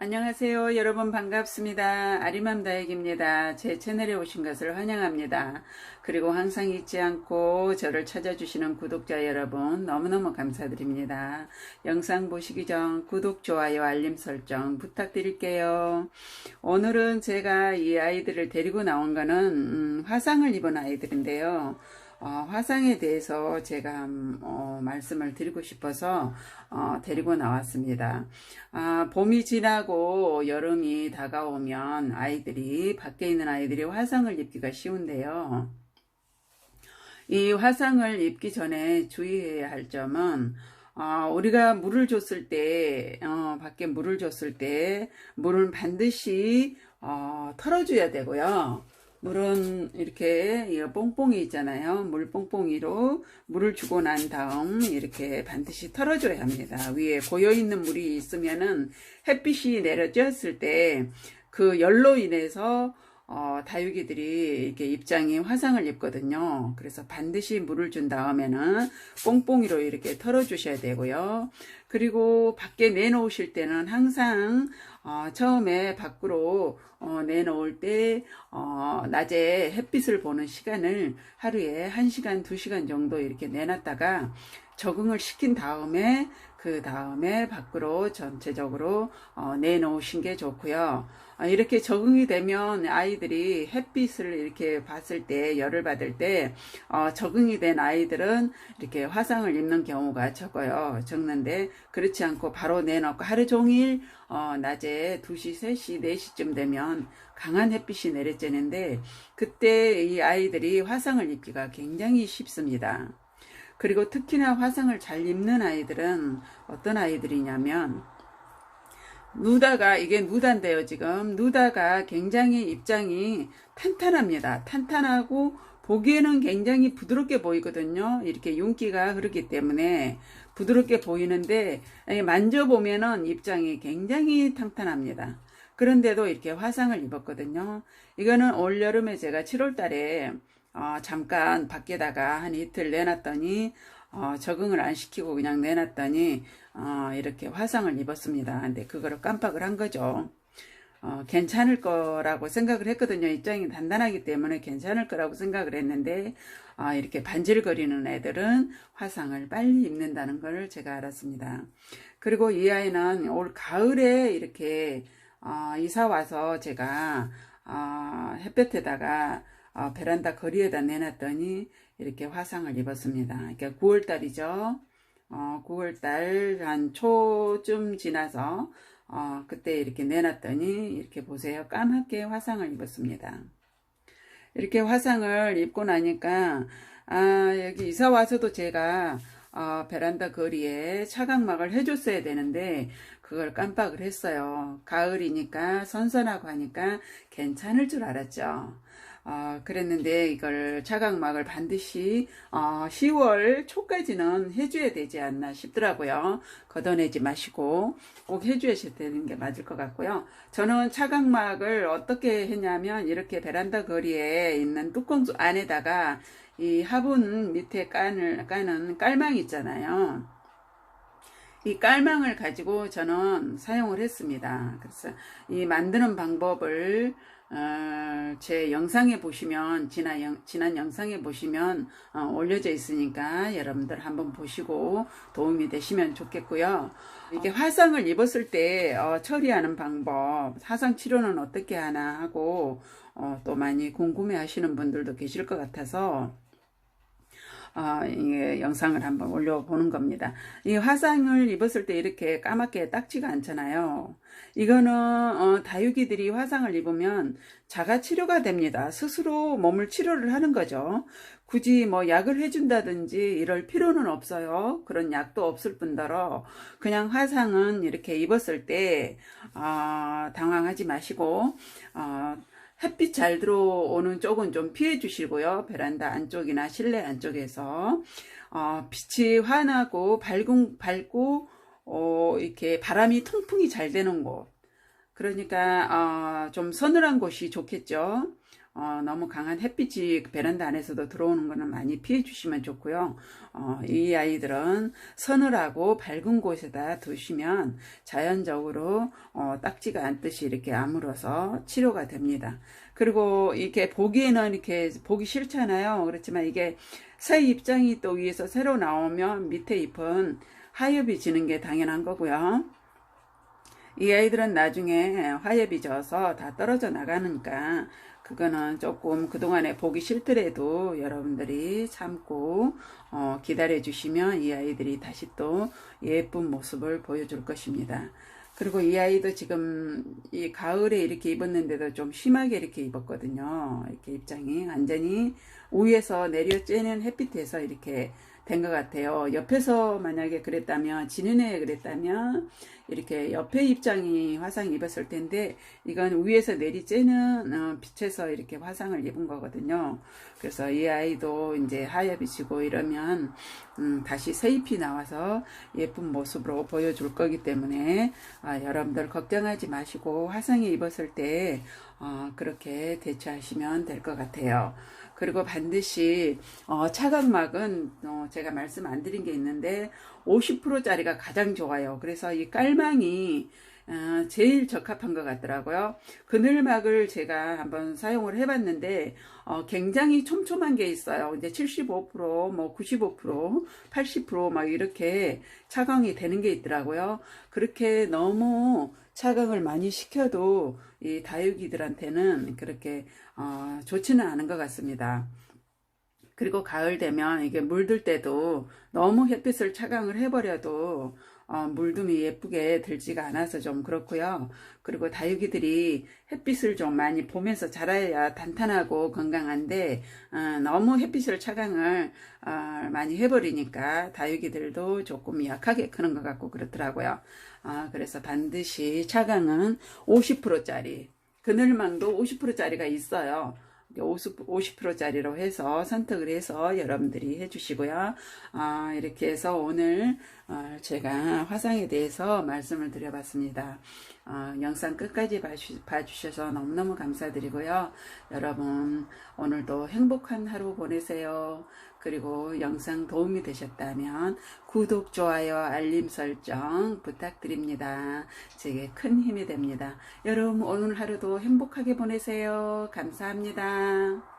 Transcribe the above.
안녕하세요. 여러분 반갑습니다. 아리맘 다육입니다. 제 채널에 오신 것을 환영합니다. 그리고 항상 잊지 않고 저를 찾아주시는 구독자 여러분 너무너무 감사드립니다. 영상 보시기 전 구독, 좋아요, 알림 설정 부탁드릴게요. 오늘은 제가 이 아이들을 데리고 나온 거는 음, 화상을 입은 아이들인데요. 어, 화상에 대해서 제가 음, 어, 말씀을 드리고 싶어서 어, 데리고 나왔습니다. 아, 봄이 지나고 여름이 다가오면 아이들이 밖에 있는 아이들이 화상을 입기가 쉬운데요. 이 화상을 입기 전에 주의해야 할 점은 어, 우리가 물을 줬을 때, 어, 밖에 물을 줬을 때, 물은 반드시, 어, 털어줘야 되고요. 물은 이렇게 이 뽕뽕이 있잖아요. 물 뽕뽕이로 물을 주고 난 다음 이렇게 반드시 털어줘야 합니다. 위에 고여 있는 물이 있으면은 햇빛이 내려쬐었을 때 그 열로 인해서 어, 다육이들이 이렇게 입장이 화상을 입거든요. 그래서 반드시 물을 준 다음에는 뽕뽕이로 이렇게 털어주셔야 되고요. 그리고 밖에 내놓으실 때는 항상 어, 처음에 밖으로 어, 내놓을 때 어, 낮에 햇빛을 보는 시간을 하루에 1시간, 2시간 정도 이렇게 내놨다가 적응을 시킨 다음에 그 다음에 밖으로 전체적으로 어, 내놓으신 게 좋고요. 어, 이렇게 적응이 되면 아이들이 햇빛을 이렇게 봤을 때 열을 받을 때 어, 적응이 된 아이들은 이렇게 화상을 입는 경우가 적어요. 적는데 그렇지 않고 바로 내놓고 하루 종일 어, 낮에 2시, 3시, 4시쯤 되면 강한 햇빛이 내려쬐는데 그때 이 아이들이 화상을 입기가 굉장히 쉽습니다. 그리고 특히나 화상을 잘 입는 아이들은 어떤 아이들이냐면 누다가 이게 누다인데요 지금. 누다가 굉장히 입장이 탄탄합니다. 탄탄하고 보기에는 굉장히 부드럽게 보이거든요. 이렇게 윤기가 흐르기 때문에 부드럽게 보이는데 만져보면은 입장이 굉장히 탄탄합니다. 그런데도 이렇게 화상을 입었거든요. 이거는 올 여름에 제가 7월 달에 어, 잠깐 밖에다가 한 이틀 내놨더니 어, 적응을 안 시키고 그냥 내놨더니 어, 이렇게 화상을 입었습니다. 근데 그거를 깜빡을 한 거죠. 어, 괜찮을 거라고 생각을 했거든요. 입장이 단단하기 때문에 괜찮을 거라고 생각을 했는데 어, 이렇게 반질거리는 애들은 화상을 빨리 입는다는 걸 제가 알았습니다. 그리고 이 아이는 올 가을에 이렇게 어, 이사 와서 제가 어, 햇볕에다가 어, 베란다 거리에다 내놨더니 이렇게 화상을 입었습니다. 그러니까 9월달이죠. 어, 9월달 한 초쯤 지나서 어, 그때 이렇게 내놨더니 이렇게 보세요. 까맣게 화상을 입었습니다. 이렇게 화상을 입고 나니까 아, 여기 이사 와서도 제가 어, 베란다 거리에 차각막을 해줬어야 되는데 그걸 깜빡을 했어요. 가을이니까 선선하고 하니까 괜찮을 줄 알았죠. 어, 그랬는데 이걸 차각막을 반드시 어, 10월 초까지는 해줘야 되지 않나 싶더라고요. 걷어내지 마시고 꼭 해주셔야 되는 게 맞을 것 같고요. 저는 차각막을 어떻게 했냐면 이렇게 베란다 거리에 있는 뚜껑 안에다가 이 화분 밑에 깐을, 까는 깔망 있잖아요. 이 깔망을 가지고 저는 사용을 했습니다. 그래서 이 만드는 방법을 어, 제 영상에 보시면 지난, 영, 지난 영상에 보시면 어, 올려져 있으니까 여러분들 한번 보시고 도움이 되시면 좋겠고요. 이게 화상을 입었을 때 어, 처리하는 방법, 화상 치료는 어떻게 하나 하고 어, 또 많이 궁금해 하시는 분들도 계실 것 같아서 어, 이 영상을 한번 올려보는 겁니다. 이 화상을 입었을 때 이렇게 까맣게 딱지가 않잖아요. 이거는 어, 다육이들이 화상을 입으면 자가 치료가 됩니다. 스스로 몸을 치료를 하는 거죠. 굳이 뭐 약을 해준다든지 이럴 필요는 없어요. 그런 약도 없을 뿐더러 그냥 화상은 이렇게 입었을 때 어, 당황하지 마시고 어, 햇빛 잘 들어오는 쪽은 좀 피해 주시고요. 베란다 안쪽이나 실내 안쪽에서 어, 빛이 환하고 밝은 밝고 어, 이렇게 바람이 통풍이 잘 되는 곳. 그러니까 어, 좀 서늘한 곳이 좋겠죠. 어, 너무 강한 햇빛이 그 베란다 안에서도 들어오는 거는 많이 피해 주시면 좋고요. 어, 이 아이들은 서늘하고 밝은 곳에다 두시면 자연적으로 어, 딱지가 않듯이 이렇게 아물어서 치료가 됩니다. 그리고 이게 보기에는 이렇게 보기 싫잖아요. 그렇지만 이게 새 입장이 또 위에서 새로 나오면 밑에 잎은 하엽이 지는 게 당연한 거고요. 이 아이들은 나중에 화엽이 져서 다 떨어져 나가니까 그거는 조금 그동안에 보기 싫더라도 여러분들이 참고 어, 기다려 주시면 이 아이들이 다시 또 예쁜 모습을 보여줄 것입니다. 그리고 이 아이도 지금 이 가을에 이렇게 입었는데도 좀 심하게 이렇게 입었거든요. 이렇게 입장이 완전히 위에서 내려 쬐는 햇빛에서 이렇게 된 것 같아요. 옆에서 만약에 그랬다면, 지난해에 그랬다면, 이렇게 옆에 입장이 화상 입었을 텐데, 이건 위에서 내리 쬐는 어, 빛에서 이렇게 화상을 입은 거거든요. 그래서 이 아이도 이제 하엽이 지고 이러면, 음, 다시 새 잎이 나와서 예쁜 모습으로 보여줄 거기 때문에, 아, 여러분들 걱정하지 마시고, 화상에 입었을 때, 어, 그렇게 대처하시면 될 것 같아요. 그리고 반드시 어, 차각막은 어, 제가 말씀 안 드린 게 있는데 50%짜리가 가장 좋아요. 그래서 이 깔망이 어, 제일 적합한 것 같더라고요. 그늘막을 제가 한번 사용을 해봤는데 어, 굉장히 촘촘한 게 있어요. 이제 75%, 뭐 95%, 80%막 이렇게 차광이 되는 게 있더라고요. 그렇게 너무 차광을 많이 시켜도 이 다육이들한테는 그렇게 어, 좋지는 않은 것 같습니다. 그리고 가을 되면 이게 물들 때도 너무 햇빛을 차광을 해버려도 어, 물둠이 예쁘게 들지가 않아서 좀 그렇고요. 그리고 다육이들이 햇빛을 좀 많이 보면서 자라야 단단하고 건강한데 어, 너무 햇빛을 차광을 어, 많이 해버리니까 다육이들도 조금 약하게 크는 것 같고 그렇더라고요. 아, 그래서 반드시 차광은 50%짜리 그늘망도 50%짜리가 있어요. 50%짜리로 해서 선택을 해서 여러분들이 해주시고요. 아, 이렇게 해서 오늘 어, 제가 화상에 대해서 말씀을 드려봤습니다. 어, 영상 끝까지 봐주, 봐주셔서 너무너무 감사드리고요. 여러분 오늘도 행복한 하루 보내세요. 그리고 영상 도움이 되셨다면 구독, 좋아요, 알림 설정 부탁드립니다. 제게 큰 힘이 됩니다. 여러분 오늘 하루도 행복하게 보내세요. 감사합니다.